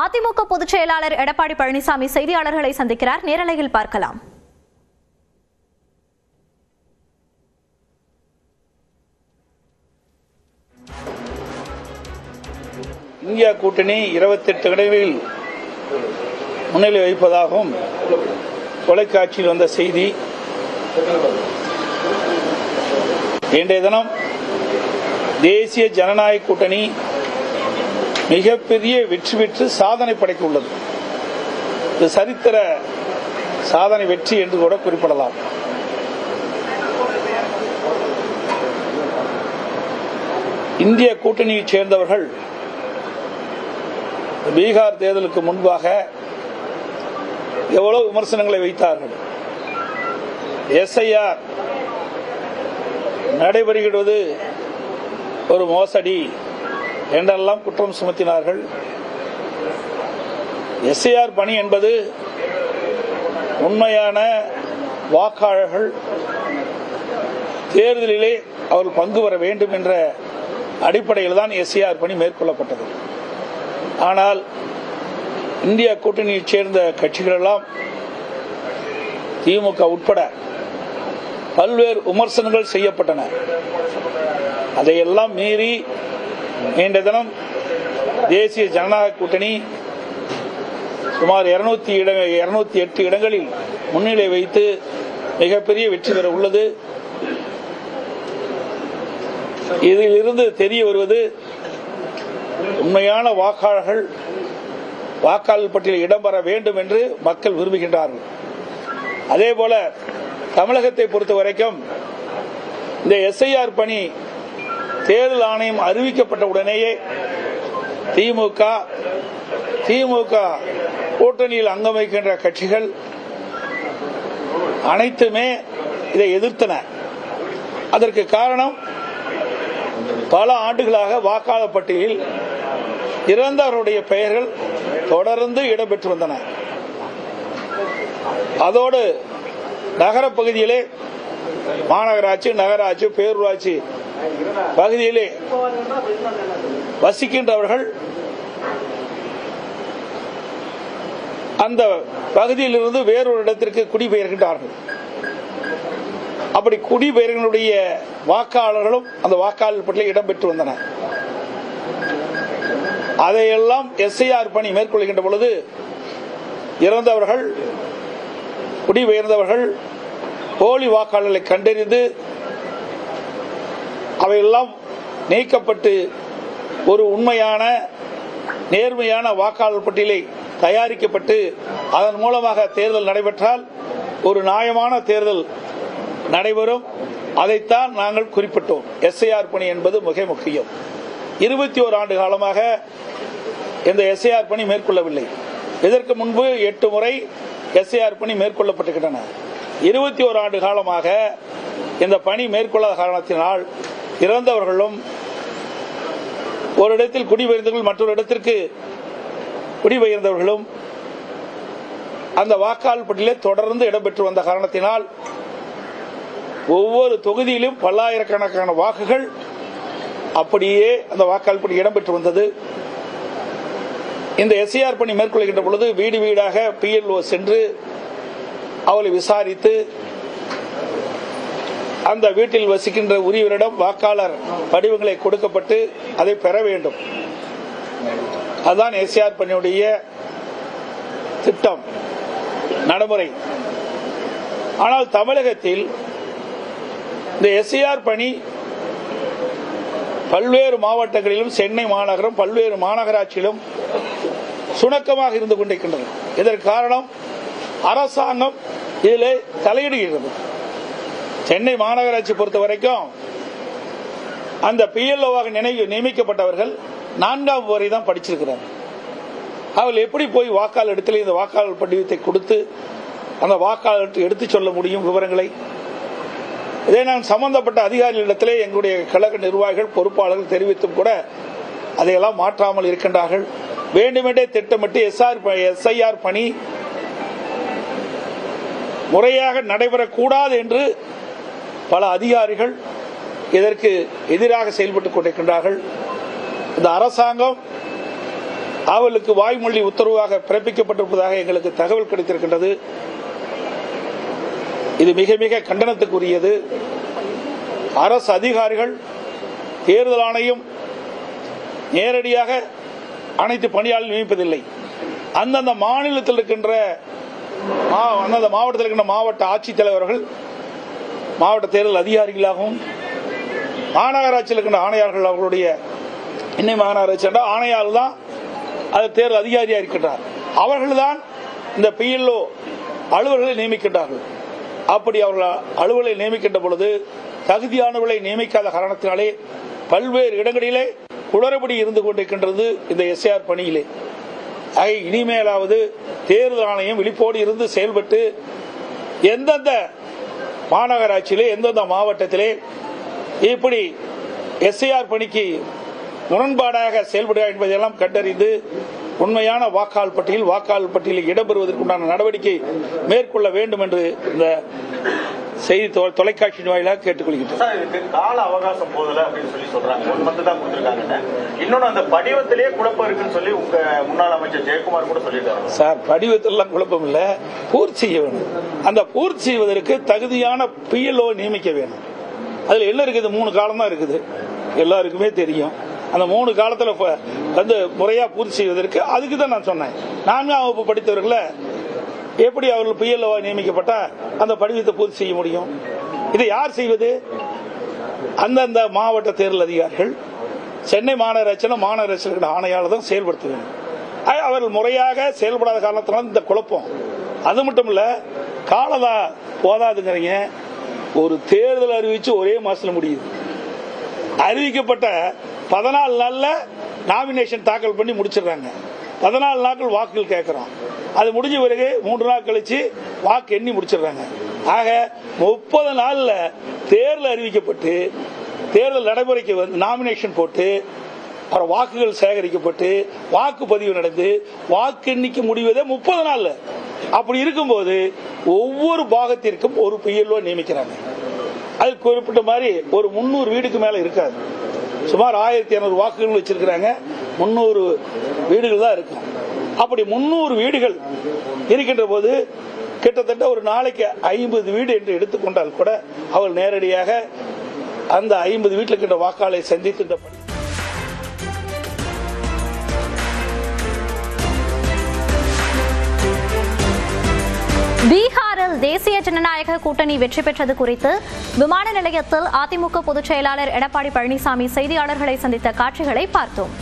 அதிமுக பொதுச் செயலாளர் எடப்பாடி பழனிசாமி செய்தியாளர்களை சந்திக்கிறார். நேரலையில் பார்க்கலாம். இந்தியா கூட்டணி இருபத்தெட்டு இடங்களில் முன்னிலை வைப்பதாகவும் தொலைக்காட்சியில் வந்த செய்தி. இன்றைய தினம் தேசிய ஜனநாயக கூட்டணி மிகப்பெரிய வெற்றி பெற்று சாதனை படைக்க உள்ளது இது சரித்திர சாதனை வெற்றி என்று கூட குறிப்பிடலாம். இந்திய கூட்டணியைச் சேர்ந்தவர்கள் பீகார் தேர்தலுக்கு முன்பாக எவ்வளவு விமர்சனங்களை வைத்தார்கள். எஸ்ஐஆர் நடைபெறுகிறது. ஒரு மோசடி. என்றெல்லாம் குற்றம் சுமத்தினார்கள். எஸ்ஐஆர் பணி என்பது உண்மையான வாக்காளர்கள் தேர்தலிலே அவர்கள் பங்கு பெற வேண்டும் என்ற அடிப்படையில் தான் எஸ்ஐஆர் பணி மேற்கொள்ளப்பட்டது. ஆனால் இந்திய கூட்டணியைச் சேர்ந்த கட்சிகளெல்லாம் திமுக உட்பட பல்வேறு விமர்சனங்கள் செய்யப்பட்டன. அதையெல்லாம் மீறி நீண்ட தினம் தேசிய ஜனநாயக கூட்டணி சுமார் இருநூத்தி இருநூத்தி எட்டு இடங்களில் முன்னிலை வைத்து மிகப்பெரிய வெற்றி பெற உள்ளது. இதிலிருந்து தெரிய வருவது உண்மையான வாக்காளர்கள் வாக்காளர் பட்டியலில் இடம்பெற வேண்டும் என்று மக்கள் விரும்புகின்றார்கள். அதே போல தமிழகத்தை பொறுத்த வரைக்கும் இந்த எஸ்ஐஆர் பணி தேர்தல் ஆணையம் அறிவிக்கப்பட்ட உடனேயே திமுக திமுக கூட்டணியில் அங்கம் வைக்கின்ற கட்சிகள் அனைத்துமே இதை எதிர்த்தன. அதற்கு காரணம் பல ஆண்டுகளாக வாக்காளர் பட்டியலில் இறந்தவருடைய பெயர்கள் தொடர்ந்து இடம்பெற்று வந்தன. அதோடு நகர பகுதியிலே மாநகராட்சி நகராட்சி பேரூராட்சி பகுதியிலே வசிக்கின்றவர்கள் அந்த பகுதியிலிருந்து வேறொரு இடத்திற்கு குடிபெயர்கின்றார்கள். அப்படி குடிபெயர்களுடைய வாக்காளர்களும் அந்த வாக்காளர் பட்டியலில் இடம்பெற்று வந்தன அதையெல்லாம் எஸ்ஐஆர் பணி மேற்கொள்கின்ற பொழுது இறந்தவர்கள் குடிபெயர்ந்தவர்கள் போலி வாக்காளர்களை கண்டறிந்து அவையெல்லாம் நீக்கப்பட்டு ஒரு உண்மையான நேர்மையான வாக்காளர் பட்டியலை தயாரிக்கப்பட்டு அதன் மூலமாக தேர்தல் நடைபெற்றால் ஒரு நியாயமான தேர்தல் நடைபெறும். அதைத்தான் நாங்கள் குறிப்பிட்டோம். எஸ்ஐஆர் பணி என்பது மிக முக்கியம். இருபத்தி ஓரு ஆண்டு காலமாக இந்த எஸ்ஐஆர் பணி மேற்கொள்ளவில்லை. இதற்கு முன்பு எட்டு முறை எஸ்ஐஆர் பணி மேற்கொள்ளப்பட்டுகின்றன இருபத்தி ஓர் ஆண்டு காலமாக இந்த பணி மேற்கொள்ளாத காரணத்தினால் இறந்தவர்களும் ஒரு இடத்தில் குடிபெயர்ந்தவர்கள் மற்றொரு இடத்திற்கு குடிபெயர்ந்தவர்களும் அந்த வாக்காளர் பட்டியலே தொடர்ந்து இடம்பெற்று வந்த காரணத்தினால் ஒவ்வொரு தொகுதியிலும் பல்லாயிரக்கணக்கான வாக்குகள் அப்படியே அந்த வாக்காளர் பட்டியல் இடம்பெற்று வந்தது. இந்த எஸ்ஐஆர் பணி மேற்கொள்கின்ற பொழுது வீடு வீடாக பிஎல்ஓ சென்று அவளை விசாரித்து அந்த வீட்டில் வசிக்கின்ற உரியவரிடம் வாக்காளர் படிவங்களை கொடுக்கப்பட்டு அதை பெற வேண்டும். அதுதான் எஸ்ஆர் பணியுடைய திட்டம் நடைமுறை. ஆனால் தமிழகத்தில் இந்த எஸ்ஐஆர் பணி பல்வேறு மாவட்டங்களிலும் சென்னை மாநகரம் பல்வேறு மாநகராட்சியிலும் சுணக்கமாக இருந்து கொண்டிருக்கின்றன இதற்கு காரணம் அரசாங்கம் இதில் தலையிடுகிறது. சென்னை மாநகராட்சி பொறுத்த வரைக்கும் அந்த பிஎல்ஓவாக நினைவு நியமிக்கப்பட்டவர்கள் நான்காம் வரை தான் படிச்சிருக்கிறார். அவர்கள் எப்படி போய் வாக்காளர் இடத்துல இந்த வாக்காளர் படிவத்தை கொடுத்து அந்த வாக்காளர் எடுத்து சொல்ல முடியும் விவரங்களை? இதை நான் சம்பந்தப்பட்ட அதிகாரிகளிடத்திலே எங்களுடைய கழக நிர்வாகிகள் பொறுப்பாளர்கள் தெரிவித்தும் கூட அதையெல்லாம் மாற்றாமல் இருக்கின்றார்கள். வேண்டுமென்றே திட்டமிட்டு எஸ்ஆர் எஸ்ஐஆர் பணி முறையாக நடைபெறக்கூடாது என்று பல அதிகாரிகள் இதற்கு எதிராக செயல்பட்டுக் கொண்டிருக்கின்றார்கள். இந்த அரசாங்கம் அவளுக்கு வாய்மொழி உத்தரவாக பிறப்பிக்கப்பட்டிருப்பதாக எங்களுக்கு தகவல் கிடைத்திருக்கின்றது. இது மிக மிக கண்டனத்துக்குரியது. அரசு அதிகாரிகள் தேர்தல் ஆணையம் நேரடியாக அனைத்து பணியாளர்கள் நியமிப்பதில்லை. அந்தந்த மாநிலத்தில் இருக்கின்ற மா- அந்தந்த மாவட்டத்தில் இருக்கின்ற மாவட்ட ஆட்சித்தலைவர்கள் மாவட்ட தேர்தல் அதிகாரிகளாகவும் மாநகராட்சியில் இருக்கின்ற ஆணையாளர்கள் அவர்களுடைய இன்னை மாநகராட்சி என்றால் ஆணையாளர் தான் அது தேர்தல் அதிகாரியாக இருக்கின்றார். அவர்கள்தான் இந்த பிஎல்ஓ அலுவலர்களை நியமிக்கின்றார்கள். அப்படி அவர்கள் அலுவலை நியமிக்கின்ற பொழுது தகுதியானவர்களை நியமிக்காத காரணத்தினாலே பல்வேறு இடங்களிலே குளறுபடி இருந்து கொண்டிருக்கின்றது இந்த எஸ்ஏஆர் பணியிலே. இனிமேலாவது தேர்தல் ஆணையம் விழிப்போடு இருந்து செயல்பட்டு எந்தெந்த மாநகராட்சியிலே எந்தெந்த மாவட்டத்திலே இப்படி எஸ்ஐஆர் பணிக்கு முரண்பாடாக செயல்படுகிறார் என்பதையெல்லாம் கண்டறிந்து உண்மையான வாக்காளர் பட்டியல் வாக்காளர் பட்டியலில் இடம்பெறுவதற்குண்டான நடவடிக்கை மேற்கொள்ள வேண்டும் என்று இந்த செய்தி தொலைக்காட்சியின் வாயிலாக இதுக்கு கால அவகாசம் போதல அப்படின்னு சொல்லி சொல்றாங்க. ஒன் மந்த் தான் கொடுத்துருக்காங்க இன்னொன்னு அந்த படிவத்திலேயே குழப்பம் இருக்குன்னு சொல்லி உங்க முன்னாள் அமைச்சர் ஜெயக்குமார் கூட சொல்லியிருக்காங்க சார் படிவத்திலாம் குழப்பம் இல்ல. பூர்த்தி செய்ய வேணும் அந்த பூர்த்தி செய்வதற்கு தகுதியான பிஎல்ஓ நியமிக்க வேணும் அதுல என்ன இருக்குது? மூணு காலம் தான் இருக்குது. எல்லாருக்குமே தெரியும். அந்த மூணு காலத்துல வந்து முறையா பூர்த்தி செய்வதற்கு அதுக்கு தான் நான் சொன்னேன். நான்காம் வகுப்பு படித்தவர்களை எப்படி அவர்கள் பிஎல்ஓ நியமிக்கப்பட்டா அந்த படிவத்தை பூர்த்தி செய்ய முடியும்? இதை யார் செய்வது? அந்தந்த மாவட்ட தேர்தல் அதிகாரிகள் சென்னை மாநகராட்சியில் மாநகராட்சியில் ஆணையாளர் தான் செயல்படுத்த வேண்டும். அவர்கள் முறையாக செயல்படாத காரணத்தினால இந்த குழப்பம். அது மட்டும் இல்ல காலதா போதாதுங்கிறீங்க. ஒரு தேர்தல் அறிவிச்சு ஒரே மாசத்துல முடியுது. அறிவிக்கப்பட்ட பதினாலு நாள்ல நாமினேஷன் தாக்கல் பண்ணி முடிச்சிடுறாங்க. பதினாலு நாட்கள் வாக்குகள் கேட்கிறோம். அது முடிஞ்ச பிறகு மூன்று நாள் கழிச்சு வாக்கு எண்ணி முடிச்சிடுறாங்க. ஆக முப்பது நாளில் தேர்தல் அறிவிக்கப்பட்டு தேர்தல் நடைமுறைக்கு வந்து நாமினேஷன் போட்டு அப்புறம் வாக்குகள் சேகரிக்கப்பட்டு வாக்குப்பதிவு நடந்து வாக்கு எண்ணிக்கை முடிவதே முப்பது நாளில். அப்படி இருக்கும்போது ஒவ்வொரு பாகத்திற்கும் ஒரு பிஎல்ஓ நியமிக்கிறாங்க. அது குறிப்பிட்ட மாதிரி ஒரு முந்நூறு வீடுக்கு மேலே இருக்காது. சுமார் ஆயிரத்தி இரநூறு வாக்குகள் வச்சிருக்கிறாங்க. முந்நூறு வீடுகள் தான் இருக்கும். அப்படி முந்நூறு வீடுகள் இருக்கின்ற போது கிட்டத்தட்ட ஒரு நாளைக்கு ஐம்பது வீடு என்று எடுத்துக்கொண்டால் கூட அவர்கள் நேரடியாக அந்த ஐம்பது வீட்டில் இருக்கின்ற வாக்காளரை சந்தித்து தேசிய ஜனநாயக கூட்டணி வெற்றி பெற்றது குறித்து விமான நிலையத்தில் அதிமுக பொதுச் செயலாளர் எடப்பாடி பழனிசாமி செய்தியாளர்களை சந்தித்த காட்சிகளை பார்த்தோம்.